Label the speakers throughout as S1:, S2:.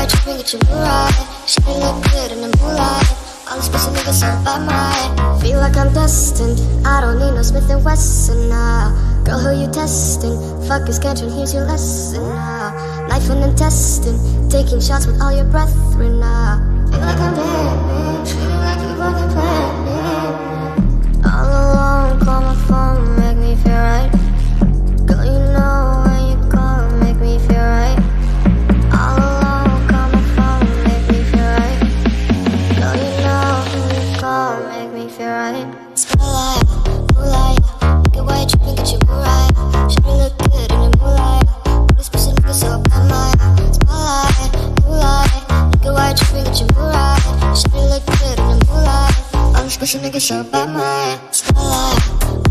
S1: You tripping? Get your mood right. Shoulda look good in the moonlight. All this pussy nigga so bad, my feel like I'm destined. I don't need no Smith and Wesson now. Girl, who you testing? Fuck is schedule, here's your lesson now. Knife and intestine, taking shots with all your brethren now. Feel like I'm dead, feel like you fucking planned me. All alone, call my phone, Cause you niggas so bad, my Starlight,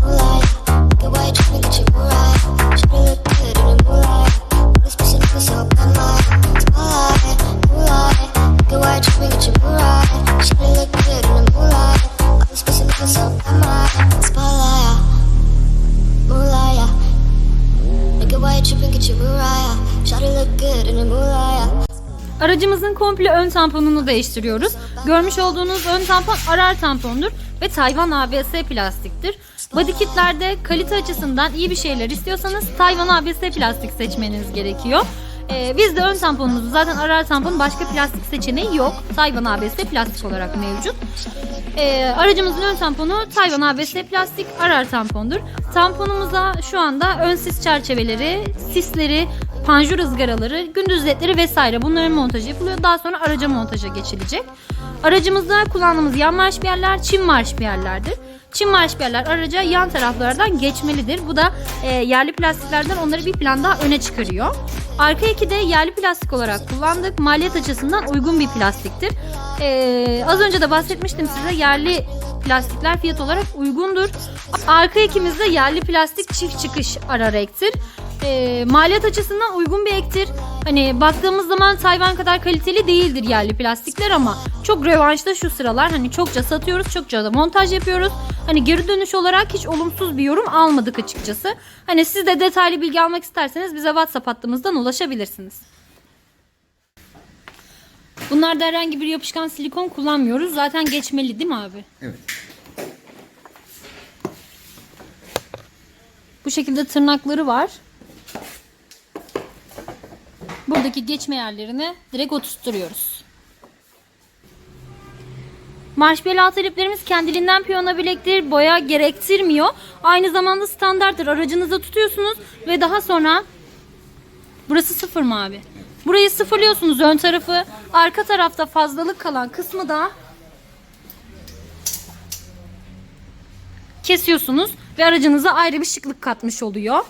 S1: moonlight Look at why you tryna get your moonlight Tryna look good in the moonlight. All these pussy niggas so bad, my Starlight, moonlight Look at why you tryna get your moonlight Tryna look good in the moonlight. All these pussy niggas so bad, my Starlight, moonlight Look at why you trippin', get your moonlight Try to look good in the moonlight
S2: Aracımızın komple ön tamponunu değiştiriyoruz. Görmüş olduğunuz ön tampon arar tampondur ve Tayvan ABS plastiktir. Body kitlerde kalite açısından iyi bir şeyler istiyorsanız Tayvan ABS plastik seçmeniz gerekiyor. Ee, bizde ön tamponumuz zaten arar tampon başka plastik seçeneği yok. Tayvan ABS plastik olarak mevcut. Ee, aracımızın ön tamponu Tayvan ABS plastik arar tampondur. Tamponumuza şu anda ön sis çerçeveleri, sisleri, panjur ızgaraları, gündüz ledleri vesaire bunların montajı yapılıyor. Daha sonra araca montaja geçilecek. Aracımızda kullandığımız yan marşpiyerler çim marşpiyerlerdir. Çim marşpiyerler araca yan taraflardan geçmelidir. Bu da e, yerli plastiklerden onları bir plan daha öne çıkarıyor. Arka eki de yerli plastik olarak kullandık. Maliyet açısından uygun bir plastiktir. E, az önce de bahsetmiştim size yerli plastikler fiyat olarak uygundur. Arka ekimiz de yerli plastik çift çıkış ara renktir. E, maliyet açısından uygun bir ektir. Hani baktığımız zaman Tayvan kadar kaliteli değildir yerli plastikler ama çok revanşta şu sıralar. Hani çokça satıyoruz, çokça da montaj yapıyoruz. Hani geri dönüş olarak hiç olumsuz bir yorum almadık açıkçası. Hani siz de detaylı bilgi almak isterseniz bize WhatsApp hattımızdan ulaşabilirsiniz. Bunlarda herhangi bir yapışkan silikon kullanmıyoruz. Zaten geçmeli değil mi abi?
S3: Evet.
S2: Bu şekilde tırnakları var. Buradaki geçme yerlerini direkt oturtturuyoruz. Marşbel altı liplerimiz kendiliğinden piyano bilektir, boya gerektirmiyor. Aynı zamanda standarttır. Aracınızda tutuyorsunuz ve daha sonra burası sıfır mı abi? Burayı sıfırlıyorsunuz ön tarafı. Arka tarafta fazlalık kalan kısmı da kesiyorsunuz ve aracınıza ayrı bir şıklık katmış oluyor.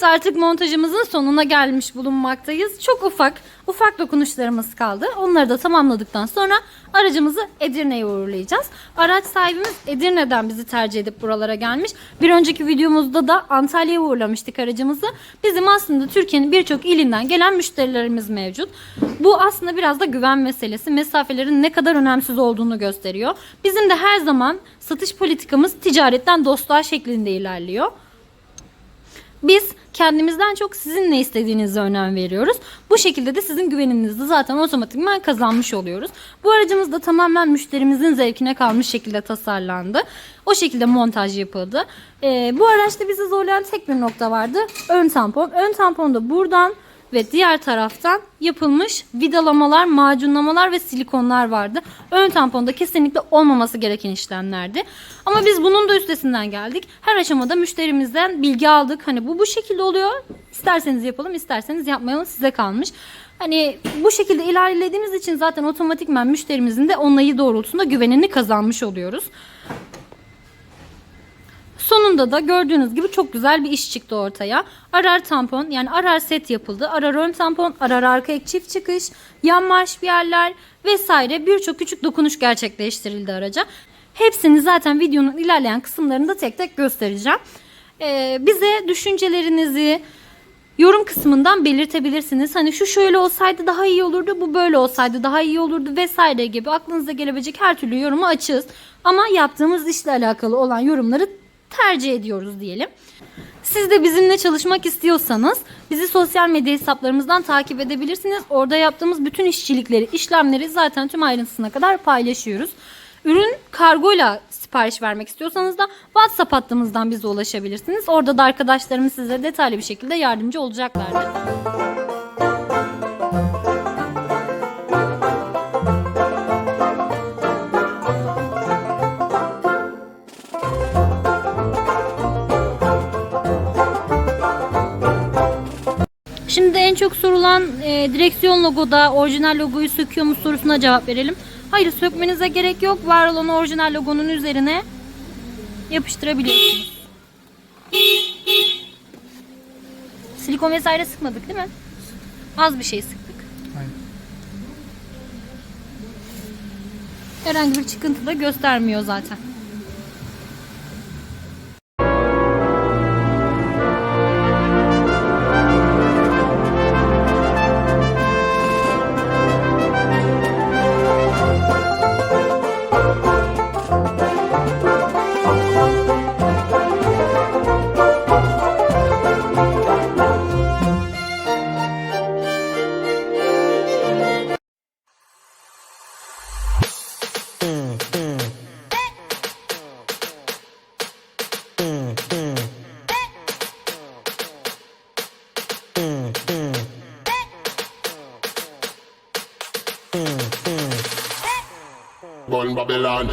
S2: Evet artık montajımızın sonuna gelmiş bulunmaktayız. Çok ufak, ufak dokunuşlarımız kaldı. Onları da tamamladıktan sonra aracımızı Edirne'ye uğurlayacağız. Araç sahibimiz Edirne'den bizi tercih edip buralara gelmiş. Bir önceki videomuzda da Antalya'ya uğurlamıştık aracımızı. Bizim aslında Türkiye'nin birçok ilinden gelen müşterilerimiz mevcut. Bu aslında biraz da güven meselesi. Mesafelerin ne kadar önemsiz olduğunu gösteriyor. Bizim de her zaman satış politikamız ticaretten dostluğa şeklinde ilerliyor. Biz kendimizden çok sizin ne istediğinize önem veriyoruz. Bu şekilde de sizin güveninizi zaten otomatikman kazanmış oluyoruz. Bu aracımız da tamamen müşterimizin zevkine kalmış şekilde tasarlandı. O şekilde montaj yapıldı. Ee, bu araçta bizi zorlayan tek bir nokta vardı. Ön tampon. Ön tampon da buradan ve diğer taraftan yapılmış vidalamalar, macunlamalar ve silikonlar vardı. Ön tamponda kesinlikle olmaması gereken işlemlerdi. Ama biz bunun da üstesinden geldik. Her aşamada müşterimizden bilgi aldık. Hani bu bu şekilde oluyor. İsterseniz yapalım, isterseniz yapmayalım. Size kalmış. Hani bu şekilde ilerlediğimiz için zaten otomatikman müşterimizin de onayı doğrultusunda güvenini kazanmış oluyoruz. Sonunda da gördüğünüz gibi çok güzel bir iş çıktı ortaya. Arar tampon yani arar set yapıldı. Arar ön tampon, arar arka ek çift çıkış, yan marş bir yerler vesaire birçok küçük dokunuş gerçekleştirildi araca. Hepsini zaten videonun ilerleyen kısımlarında tek tek göstereceğim. Ee, bize düşüncelerinizi yorum kısmından belirtebilirsiniz. Hani şu şöyle olsaydı daha iyi olurdu, bu böyle olsaydı daha iyi olurdu vesaire gibi aklınıza gelebilecek her türlü yorumu açığız. Ama yaptığımız işle alakalı olan yorumları tercih ediyoruz diyelim. Siz de bizimle çalışmak istiyorsanız bizi sosyal medya hesaplarımızdan takip edebilirsiniz. Orada yaptığımız bütün işçilikleri, işlemleri zaten tüm ayrıntısına kadar paylaşıyoruz. Ürün kargoyla sipariş vermek istiyorsanız da WhatsApp hattımızdan bize ulaşabilirsiniz. Orada da arkadaşlarımız size detaylı bir şekilde yardımcı olacaklardır. Şimdi en çok sorulan e, direksiyon logoda orijinal logoyu söküyor mu sorusuna cevap verelim. Hayır sökmenize gerek yok. Var olan orijinal logonun üzerine yapıştırabiliyorsunuz. Silikon vesaire sıkmadık değil mi? Az bir şey sıktık.
S3: Aynen.
S2: Herhangi bir çıkıntı da göstermiyor zaten.
S4: Babylon.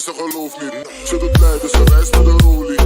S4: Ze niet. Ze doet blij, dus ze wijst naar de rolie.